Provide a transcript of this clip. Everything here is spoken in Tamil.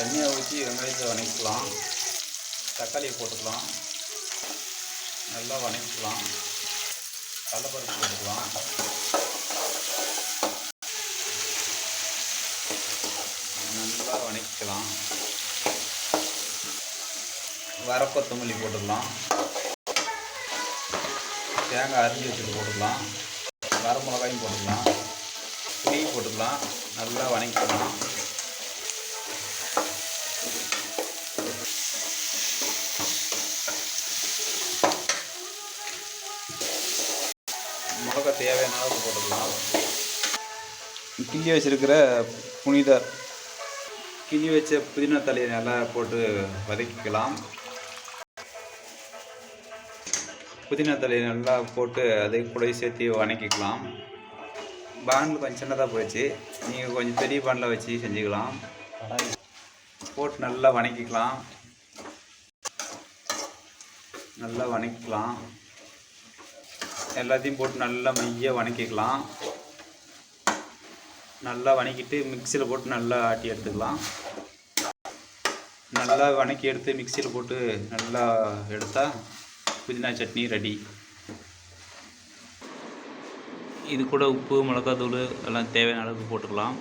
எண்ணெயை ஊற்றி வெங்காயத்தை வணக்கிக்கலாம். தக்காளியை போட்டுக்கலாம். நல்லா வணக்கிக்கலாம். கடலப்பருப்பு போட்டுக்கலாம். நல்லா வணக்கிக்கலாம். வர கொத்தமல்லி போட்டுக்கலாம். தேங்காய் அரிஞ்சு வச்சுட்டு போட்டுக்கலாம். வர மிளகாயும் போட்டுக்கலாம். புளி போட்டுக்கலாம். நல்லா வணக்கிக்கலாம். மிளகா தேவையான அளவு போட்டுக்கலாம். கிள்ளி வச்சுருக்கிற புனித கிள்ளி வச்ச புதினா தலையை நல்லா போட்டு வதக்கிக்கலாம். புதினா தலையை நல்லா போட்டு அதை கூட சேர்த்து வணக்கிக்கலாம். பாண்டில் கொஞ்சம் சின்னதாக போயிடுச்சு. நீங்கள் கொஞ்சம் பெரிய பாண்டில் வச்சு செஞ்சுக்கலாம். போட்டு நல்லா வணக்கிக்கலாம். நல்லா வணக்கிக்கலாம். எல்லாத்தையும் போட்டு நல்லா மைய வணக்கிக்கலாம். நல்லா வணக்கிட்டு மிக்சியில் போட்டு நல்லா ஆட்டி எடுத்துக்கலாம். நல்லா வணக்கி எடுத்து மிக்சியில் போட்டு நல்லா எடுத்தால் புதினா சட்னி ரெடி. இது கூட உப்பு மிளகாத்தூள் எல்லாம் தேவையான அளவுக்கு போட்டுக்கலாம்.